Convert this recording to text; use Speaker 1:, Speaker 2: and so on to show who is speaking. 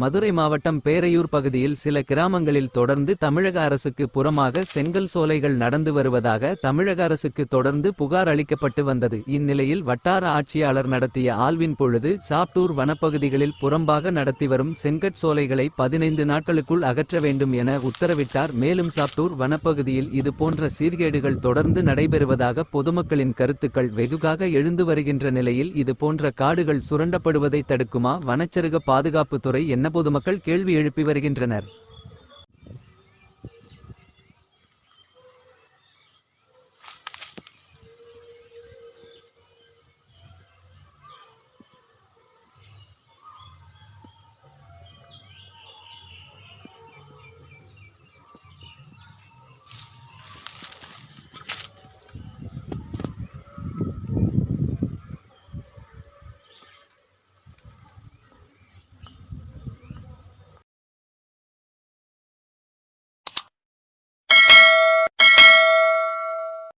Speaker 1: மதுரை மாவட்டம் பேரையூர் பகுதியில் சில கிராமங்களில் தொடர்ந்து தமிழக அரசுக்கு புறமாக செங்கல் சோலைகள் நடந்து வருவதாக தமிழக அரசுக்கு தொடர்ந்து புகார் அளிக்கப்பட்டு வந்தது. இந்நிலையில் வட்டார ஆட்சியாளர் நடத்திய ஆல்வின் பொழுது சாப்டூர் வனப்பகுதிகளில் புறம்பாக நடத்தி வரும் செங்கற் சோலைகளை பதினைந்து நாட்களுக்குள் அகற்ற வேண்டும் என உத்தரவிட்டார். மேலும் சாப்டூர் வனப்பகுதியில் இது போன்ற சீர்கேடுகள் தொடர்ந்து நடைபெறுவதாக பொதுமக்களின் கருத்துக்கள் வெகுகாக எழுந்து வருகின்ற நிலையில் இது போன்ற காடுகள் சுரண்டப்படுவதை தடுக்குமா? வனச்சருக பாதுகாப்புத்துறை என்ன பொதுமக்கள் கேள்வி எழுப்பி வருகின்றனர்.